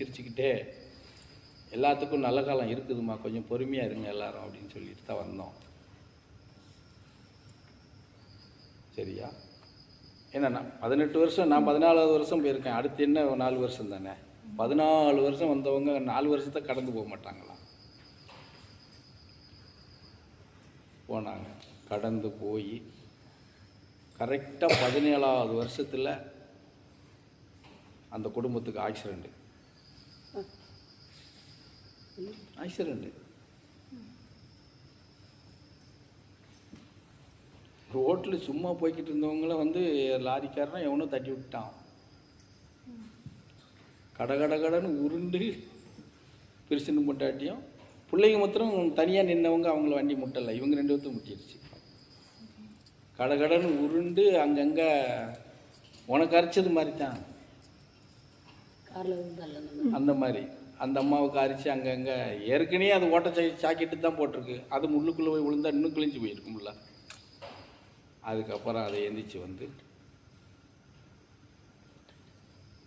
சிரிச்சுக்கிட்டே எல்லாத்துக்கும் நல்ல காலம் இருக்குதும்மா கொஞ்சம் பொறுமையாக இருங்க எல்லாரும் அப்படின்னு சொல்லிட்டு தான் வந்தோம். சரியா? என்னண்ணா பதினெட்டு வருஷம் நான் பதினாலாவது வருஷம் போயிருக்கேன். அடுத்து என்ன ஒரு நாலு வருஷம் தானே? பதினாலு வருஷம் வந்தவங்க நாலு வருஷத்தை கடந்து போக மாட்டாங்களா? போனாங்க. கடந்து போய் கரெக்டாக பதினேழாவது வருஷத்தில் அந்த குடும்பத்துக்கு ஆக்சிடெண்ட்டு ஆக்சிடெண்ட்டு ரோட்டில் சும்மா போய்கிட்டு இருந்தவங்கள வந்து லாரிக்காரன் எவனோ தட்டி விட்டான். கட கட கடன்னு உருண்டு பிரிச்சுன்னு முட்டாட்டியும் பிள்ளைங்க மாத்திரம் தனியாக நின்னவங்க அவங்கள வண்டி முட்டலை. இவங்க ரெண்டு பேர்த்தும் முட்டிடுச்சு கட கடன்னு உருண்டு அங்கங்கே உனக்கு அரைச்சது மாதிரி. தான் அந்த மாதிரி. அந்த அம்மாவுக்கு அரிச்சு அங்கங்கே ஏற்கனவே அது ஓட்ட சா சாக்கிட்டு தான் போட்டிருக்கு. அது முள்ளுக்குள்ளே போய் விழுந்தா இன்னும் கிழிஞ்சு போயிருக்கும்ல. அதுக்கப்புறம் அதை எந்திரிச்சு வந்து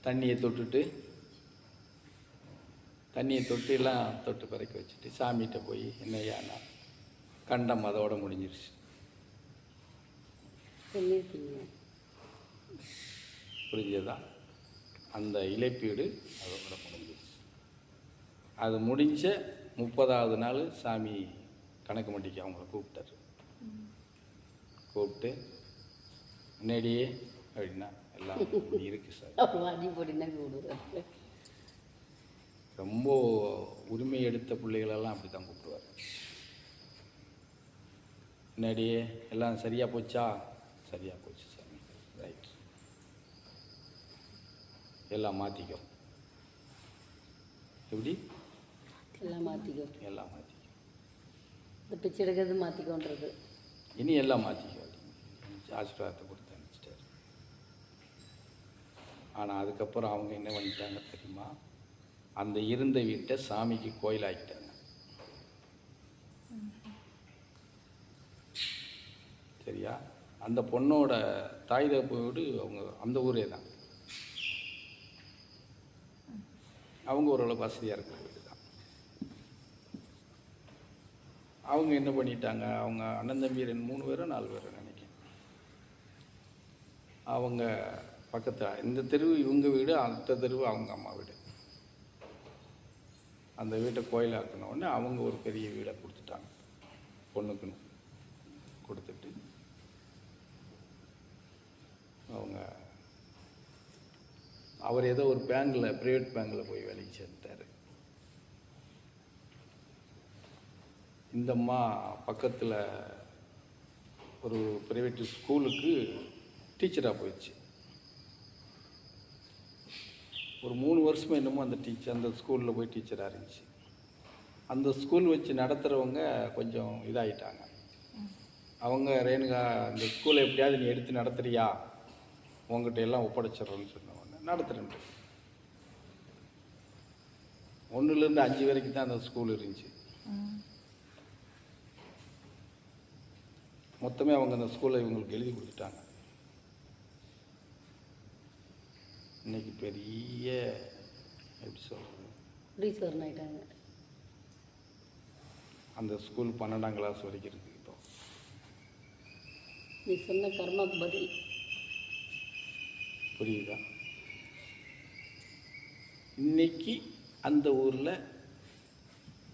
தண்ணியை தொட்டுட்டு தண்ணியை தொட்டு எல்லாம் தொட்டு பறக்க வச்சுட்டு சாமிகிட்ட போய் என்னையானா கண்டம் அதோட முடிஞ்சிருச்சு. புரிஞ்சதா? அந்த இழப்பீடு அதோட அது முடிஞ்ச முப்பதாவது நாள் சாமி கணக்கு மண்டிக்கு அவங்கள கூப்பிட்டாரு. கூப்பிட்டு முன்னாடியே அப்படின்னா எல்லாம் இருக்கு சார். ரொம்ப உரிமை எடுத்த பிள்ளைகளெல்லாம் அப்படி தான் கூப்பிடுவார். முன்னாடியே எல்லாம் சரியாக போச்சா? சரியாக போச்சு சாமி ரைட் எல்லாம் மாற்றிக்கோ எப்படி? எல்லாம் மாற்றிக்கோ எல்லாம் மாற்றிக்கோ இந்த பிச்சை எடுக்கிறது மாற்றிக்கோன்றது இனி எல்லாம் மாற்றிக்கோ அப்படின்னு ஆசீர்வாதத்தை கொடுத்து அனுப்பிச்சிட்டாரு. ஆனால் அதுக்கப்புறம் அவங்க என்ன பண்ணிட்டாங்க தெரியுமா? அந்த இருந்த வீட்டை சாமிக்கு கோயில் ஆக்கிட்டாங்க சரியா? அந்த பொண்ணோட தாய் தகப்பு வீடு அவங்க அந்த ஊரே தான். அவங்க ஓரளவு வசதியாக இருக்கிற வீடு தான் அவங்க என்ன பண்ணிட்டாங்க? அவங்க அண்ணன் தம்பி ரெண்டு மூணு பேரும் நாலு பேரும் நினைக்கிறேன். அவங்க பக்கத்தில் இந்த தெருவு இவங்க வீடு அடுத்த தெருவு அவங்க அம்மா வீடு. அந்த வீட்டை கோயிலாக்கின உடனே அவங்க ஒரு பெரிய வீடை கொடுத்துட்டாங்க. பொண்ணுக்குன்னு கொடுத்துட்டு அவங்க அவர் ஏதோ ஒரு பேங்கில் ப்ரைவேட் பேங்கில் போய் வேலைக்கு சேர்ந்துட்டாரு. இந்த அம்மா பக்கத்தில் ஒரு ப்ரைவேட் ஸ்கூலுக்கு டீச்சராக போயிடுச்சு. ஒரு மூணு வருஷமாக என்னமோ அந்த டீச்சர் அந்த ஸ்கூலில் போய் டீச்சராக இருந்துச்சு. அந்த ஸ்கூல் வச்சு நடத்துகிறவங்க கொஞ்சம் இதாகிட்டாங்க அவங்க ரேணுகா அந்த ஸ்கூலை எப்படியாவது நீ எடுத்து நடத்துறியா? உங்ககிட்ட எல்லாம் ஒப்படைச்சிட்றோன்னு சொன்ன நடத்துகிறேன் நடத்துகிறேன்ட்டு ஒன்றுலேருந்து அஞ்சு வரைக்கும் தான் அந்த ஸ்கூல் இருந்துச்சு. மொத்தமே அவங்க அந்த ஸ்கூலை இவங்களுக்கு எழுதி கொடுத்துட்டாங்க. இன்னைக்கு பெரிய எப்படி சொல்கிறது டீச்சர்னு ஆயிட்டாங்க. அந்த ஸ்கூல் பன்னெண்டாம் கிளாஸ் வரைக்கும் இருக்குது இப்போ. நீ சொன்ன கர்மாக்கு பதில் புரியுதா? இன்னைக்கு அந்த ஊரில்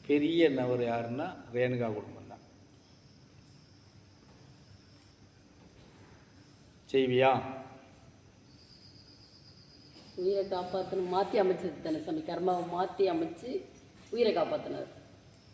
பெரிய நபர் யாருன்னா ரேணுகா குடும்பம் தான் செய்வியா? உயிரை காப்பாற்றணும் மாற்றி அமைச்சது தானே சாமி. கர்மாவை மாற்றி அமைச்சு உயிரை காப்பாற்றினார்